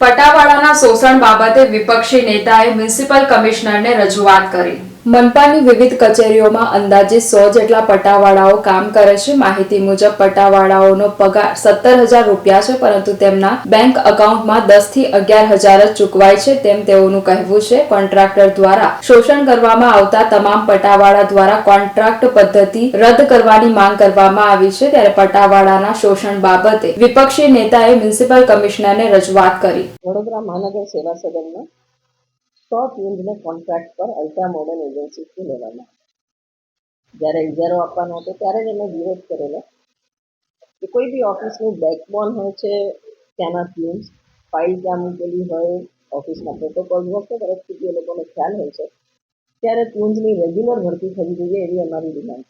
પટાવાળાના શોષણ બાબતે વિપક્ષી નેતાએ મ્યુનિસિપલ કમિશનરને રજૂઆત કરી. મનપાની વિવિધ કચેરીઓમાં અંદાજે સો જેટલા પટાવાળાઓ કામ કરે છે. માહિતી મુજબ, પટાવાળાઓનો પગાર સત્તર હજાર રૂપિયા છે, પરંતુ તેમના બેંક અકાઉન્ટમાં દસથી અગિયાર હજાર જ ચૂકવાય છે તેમ તેઓનું કહેવું છે. કોન્ટ્રાક્ટર દ્વારા શોષણ કરવામાં આવતા તમામ પટાવાળા દ્વારા કોન્ટ્રાક્ટ પદ્ધતિ રદ કરવાની માંગ કરવામાં આવી છે. ત્યારે પટાવાળાના શોષણ બાબતે વિપક્ષી નેતાએ મ્યુનિસિપલ કમિશનરને રજૂઆત કરી. વડોદરા મહાનગર સેવા સદનમાં સો પ્યુન્સને કોન્ટ્રાક્ટ પર અલ્ટ્રા મોડર્ન એજન્સીથી લેવામાં જ્યારે ઇજારો આપવાનો હતો, ત્યારે જ એમણે વિરોધ કરેલો કે કોઈ બી ઓફિસનું બેકબોન હોય છે, ત્યાંના પ્યુન્સ ફાઇલ ત્યાં મૂકેલી હોય, ઓફિસના પ્રોટોકોલ વખતે તરફથી એ લોકોને ખ્યાલ હોય છે, ત્યારે પ્યુન્સની રેગ્યુલર ભરતી થવી જોઈએ એવી અમારી ડિમાન્ડ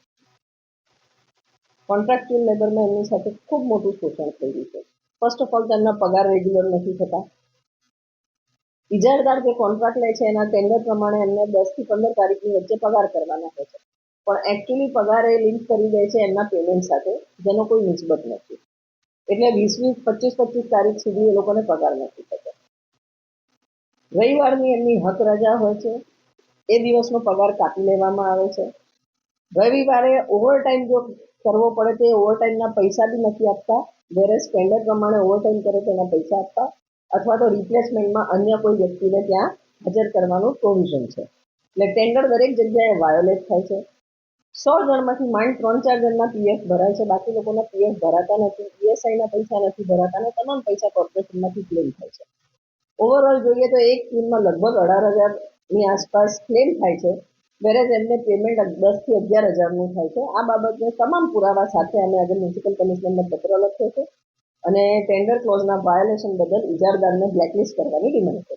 કોન્ટ્રાક્ચ્યુઅલ લેબરમાં એમની સાથે ખૂબ મોટું શોષણ થઈ રહ્યું છે. ફર્સ્ટ ઓફ ઓલ તેમના પગાર રેગ્યુલર નથી થતા. ઇજારદાર જે કોન્ટ્રાક્ટ લે છે, એના ટેન્ડર પ્રમાણે એમને દસથી પંદર તારીખની વચ્ચે પગાર કરવાના હોય છે. પણ એકચ્યુઅલી પગાર એ લિંક કરી દે છે એમના પેમેન્ટ સાથે, જેનો કોઈ નિસ્બત નથી. એટલે વીસ વીસ પચીસ પચીસ તારીખ સુધી એ લોકોને પગાર નથી થતો. રવિવારની એમની હક રજા હોય છે, એ દિવસનો પગાર કાપી લેવામાં આવે છે. રવિવારે ઓવરટાઈમ જો કરવો પડે તો એ ઓવરટાઈમના પૈસા બી નથી આપતા. જ્યારે સ્ટેન્ડર્ડ પ્રમાણે ઓવરટાઈમ કરે તો એના પૈસા આપતા. અથવા તો રિપ્લેસમેન્ટમાં અન્ય કોઈ વ્યક્તિને ત્યાં હાજર કરવાનું પ્રોવિઝન છે. એટલે ટેન્ડર દરેક જગ્યાએ વાયોલેટ થાય છે. સો જણમાંથી માંડ ત્રણ ચાર જણના પીએફ ભરાય છે. બાકી લોકોના પીએફ ભરાતા નથી. પીએસઆઈના પૈસા નથી ભરાતા અને તમામ પૈસા કોર્પોરેશનમાંથી ક્લેમ થાય છે. ઓવરઓલ જોઈએ તો એક ટીમમાં લગભગ અઢાર હજારની આસપાસ ક્લેમ થાય છે. વેરેજ એમને પેમેન્ટ દસથી અગિયાર હજારનું થાય છે. આ બાબતને તમામ પુરાવા સાથે અમે આજે મ્યુનિસિપલ કમિશનરને પત્ર લખ્યો છે. અને ટેન્ડર ક્લોઝના વાયોલેશન બદલ ઇજારદારને બ્લેકલિસ્ટ કરવાની ડિમાન્ડ કરી